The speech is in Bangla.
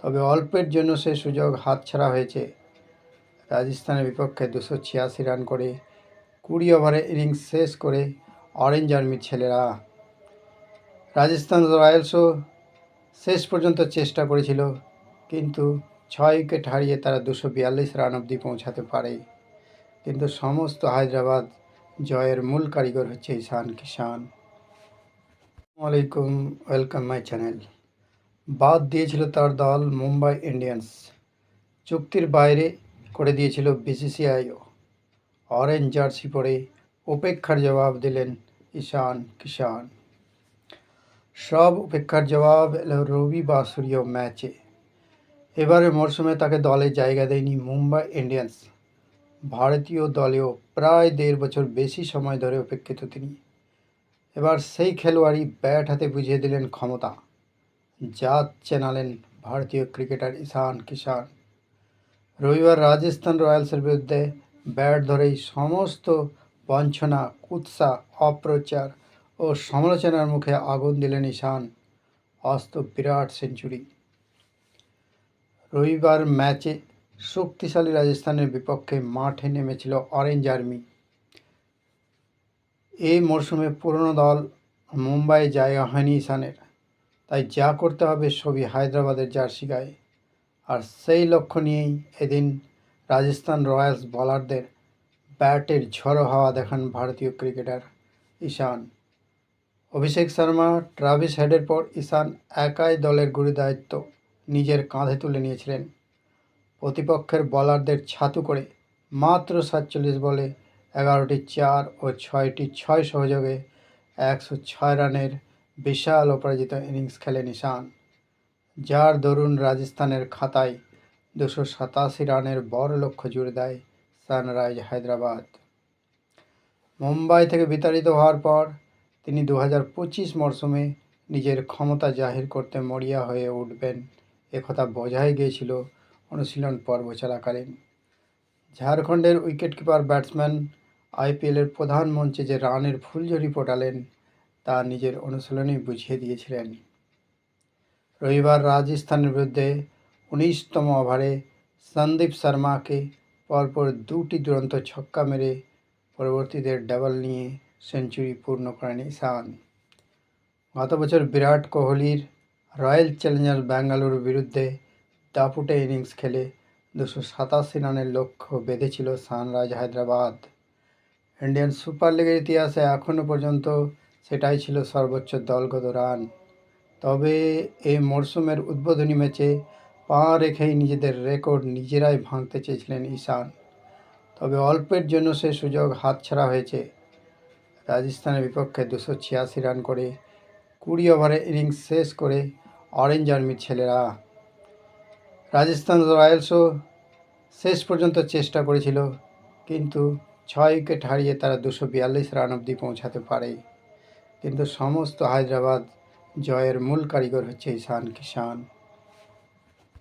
তবে অল্পের জন্য সে সুযোগ হাতছাড়া হয়েছে। রাজস্থানের বিপক্ষে দুশো ছিয়াশি রান করে, কুড়ি ওভারে ইনিংস শেষ করে অরেঞ্জ আর্মির ছেলেরা। রাজস্থান রয়্যালসও শেষ পর্যন্ত চেষ্টা করেছিল, কিন্তু ছয় উইকেট হারিয়ে তারা দুশো বিয়াল্লিশ রান অবধি পৌঁছাতে পারে। কিন্তু সমস্ত হায়দ্রাবাদ জয়ের মূল কারিগর হচ্ছে ঈশান কিষান আসসালামাইকুম ওয়েলকাম মাই চ্যানেল। বাদ দিয়েছিল তার দল মুম্বাই ইন্ডিয়ান্স। চুক্তির বাইরে করে দিয়েছিল বিসিসিআইও। অরেঞ্জ জার্সি পরে উপেক্ষার জবাব দিলেন ঈশান কিষান সব উপেক্ষার জবাব এলো রবি বাসুরীয় ম্যাচে। এবারে মরশুমে তাকে দলে জায়গা দেয়নি মুম্বাই ইন্ডিয়ান্স। ভারতীয় দলেও প্রায় দেড় বছর বেশি সময় ধরে উপেক্ষিত তিনি। এবার সেই খেলোয়াড়ই ব্যাট হাতে বুঝিয়ে দিলেন ক্ষমতা। জাত চেনালেন ভারতীয় ক্রিকেটার ঈশান কিষান রবিবার রাজস্থান রয়্যালসের বিরুদ্ধে ব্যাট ধরেই সমস্ত বঞ্চনা, কুৎসা, অপ্রচার ও সমালোচনার মুখে আগুন দিলেন ঈশান। অস্ত বিরাট সেঞ্চুরি। রবিবার ম্যাচে শক্তিশালী রাজস্থানের বিপক্ষে মাঠে নেমেছিল অরেঞ্জ আর্মি। এই মরশুমে পুরনো দল মুম্বাই জায়গা হয়নি ঈশানের। তাই যা করতে হবে সবই হায়দ্রাবাদের জার্সি গায়ে আর সেই লক্ষ্য নিয়েই এদিন রাজস্থান রয়্যালস বলারদের ব্যাটের ঝড়ো হাওয়া দেখান ভারতীয় ক্রিকেটার ঈশান। অভিষেক শর্মা, ট্রাভিস হেডের পর ঈশান একাই দলের গুরু দায়িত্ব নিজের কাঁধে তুলে নিয়েছিলেন। প্রতিপক্ষের বলারদের ছাতু করে মাত্র সাতচল্লিশ বলে এগারোটি চার ও ছয়টি ছয় সহযোগে একশো ছয় রানের বিশাল অপরাজিত ইনিংস খেলেন ঈশান যার দরুন রাজস্থানের খাতায় দুশো সাতাশি রানের বড় লক্ষ্য জুড়ে দেয় সানরাইজ হায়দ্রাবাদ। মুম্বাই থেকে বিতাড়িত হওয়ার পর তিনি দু হাজার পঁচিশ মরশুমে নিজের ক্ষমতা জাহির করতে মরিয়া হয়ে উঠবেন। একথা বোঝাই গিয়েছিল অনুশীলন পর্ব চলাকালীন। ঝাড়খণ্ডের উইকেটকিপার ব্যাটসম্যান আইপিএলের প্রধান মঞ্চে যে রানের ফুলঝুরি ফোটালেন তা নিজের অনুশীলনেই বুঝিয়ে দিয়েছিলেন। রবিবার রাজস্থানের বিরুদ্ধে উনিশতম ওভারে সন্দীপ শর্মাকে পরপর দুটি দুরন্ত ছক্কা মেরে পরবর্তীদের ডাবল নিয়ে সেঞ্চুরি পূর্ণ করেন ঈশান। গত বছর বিরাট কোহলির রয়্যাল চ্যালেঞ্জার্স ব্যাঙ্গালুরুর বিরুদ্ধে দাপুটে ইনিংস খেলে দুশো সাতাশি রানের লক্ষ্য বেঁধেছিল সানরাইজ হায়দ্রাবাদ। ইন্ডিয়ান সুপার লিগের ইতিহাসে এখনও পর্যন্ত সেটাই ছিল সর্বোচ্চ দলগত রান। তবে এই মরশুমের উদ্বোধনী ম্যাচে পা রেখেই নিজেদের রেকর্ড নিজেরাই ভাঙতে চেয়েছিলেন ঈশান। তবে অল্পের জন্য সে সুযোগ হাতছাড়া হয়েছে। রাজস্থানের বিপক্ষে দুশো ছিয়াশি রান করে কুড়ি ওভারে ইনিংস শেষ করে অরেঞ্জ আর্মির ছেলেরা। রাজস্থান রয়্যালসও শেষ পর্যন্ত চেষ্টা করেছিল, কিন্তু ছয় উইকেট হারিয়ে তারা দুশো বিয়াল্লিশ রান অবধি পৌঁছাতে পারে। কিন্তু সমস্ত হায়দ্রাবাদ জয়ের মূল কারিগর হচ্ছে ঈশান কিষান